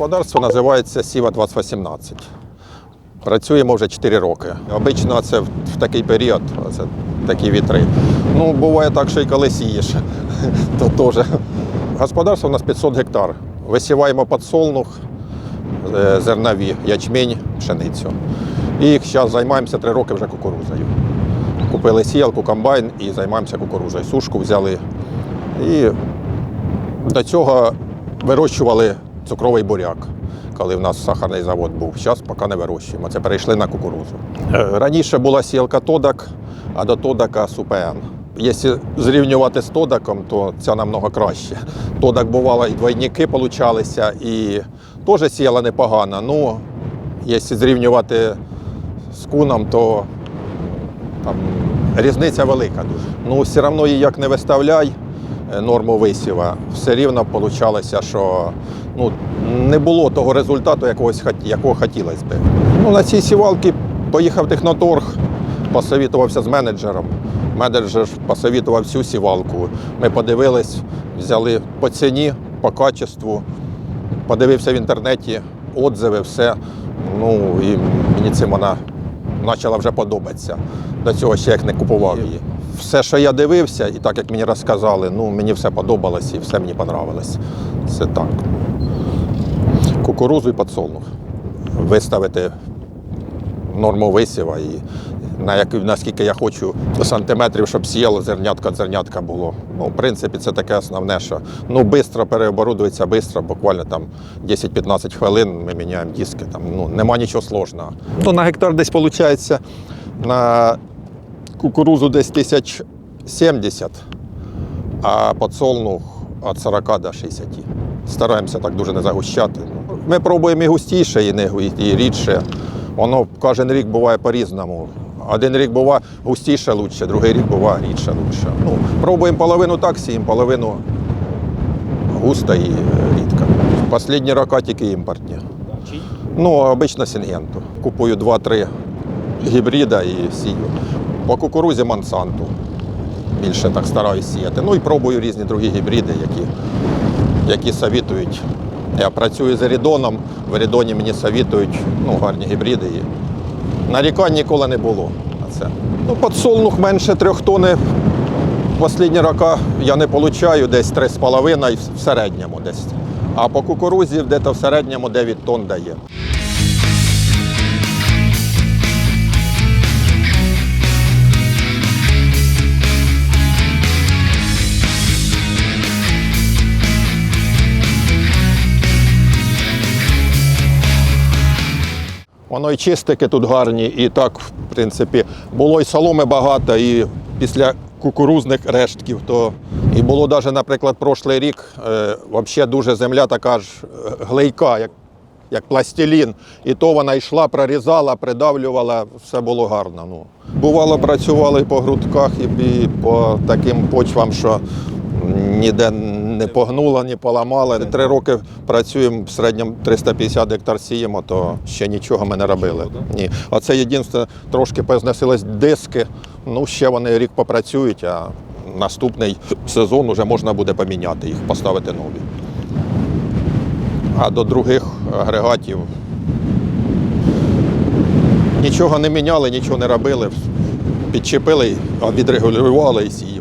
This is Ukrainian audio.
Господарство називається Сіва 2018. Працюємо вже 4 роки. Обично це в такий період, це такі вітри. Ну, буває так, що і коли сієш, то теж. Господарство у нас 500 гектар. Висіваємо подсолнух, е, зернові, ячмінь, пшеницю. І зараз займаємося 3 роки вже кукурузою. Купили сіялку, комбайн і займаємося кукурузою. Сушку взяли. І до цього вирощували цукровий буряк, коли в нас сахарний завод був. Зараз поки не вирощуємо. Це перейшли на кукурузу. Е, Раніше була сіялка Тодак, а до Тодака Супен. Якщо зрівнювати з Тодаком, то це намного краще. Тодак бувало і двойники получалися, і теж сіяла непогано. Ну, якщо зрівнювати з куном, то там різниця велика дуже. Ну, все одно її як не виставляй норму висіва, все рівно вийшло, що ну, не було того результату, якогось, якого хотілося б. Ну, на цій сівалці поїхав техноторг, посовітувався з менеджером. Менеджер посовітував всю сівалку. Ми подивились, взяли по ціні, по качеству, подивився в інтернеті, отзиви, все. Ну і мені цим вона почала вже подобатися. До цього ще як не купував її. Все, що я дивився, і так як мені розказали, ну мені все подобалось і все мені понравилось. Це так. Кукурузу і подсолнух. Виставити норму висіва і на як, наскільки я хочу сантиметрів, щоб сіяло зернятка зернятка було. Ну, в принципі, це таке основне, що ну, швидко переоборудується, швидко, буквально там 10-15 хвилин ми міняємо диски. Там, ну, нема нічого складного. Ну, на гектар десь виходить на кукурузу десь 1070, а подсолнух від 40 до 60. Стараємося так дуже не загущати. Ми пробуємо і густіше, і, не, і рідше. Воно кожен рік буває по-різному. Один рік буває густіше лучше, другий рік буває рідше лучше. Ну, пробуємо половину так сіємо, половину густо і рідко. Останні роки тільки імпортні. Ну, обично сінгенту. Купую 2-3 гібрида і сію. По кукурузі Монсанту. Більше так стараюсь сіяти. Ну і пробую різні другі гібриди, які, які совітують. Я працюю з Ерідоном, в Ерідоні мені совітують ну, гарні гібриди. Нарікань ніколи не було на це. Ну, подсолнух менше трьох тонн. В останні роки я не получаю десь 3,5 в середньому десь. А по кукурузі десь в середньому 9 тонн дає. Воно і чистики тут гарні, і так, в принципі, було і соломи багато, і після кукурузних рештків, то і було навіть, наприклад, прошлий рік е, взагалі дуже земля така ж е, глейка, як, як пластилін. І то вона йшла, прорізала, придавлювала, все було гарно. Ну. Бувало, працювали по грудках і, по таким почвам, що ніде не погнуло, не поламало. Три роки працюємо в середньому 350 гектар сіємо, то ще нічого ми не робили. Ні. А це єдине, трошки позносились диски. Ну, ще вони рік попрацюють, а наступний сезон вже можна буде поміняти їх, поставити нові. А до других агрегатів нічого не міняли, нічого не робили. Підчепили, відрегулювали і сіємо.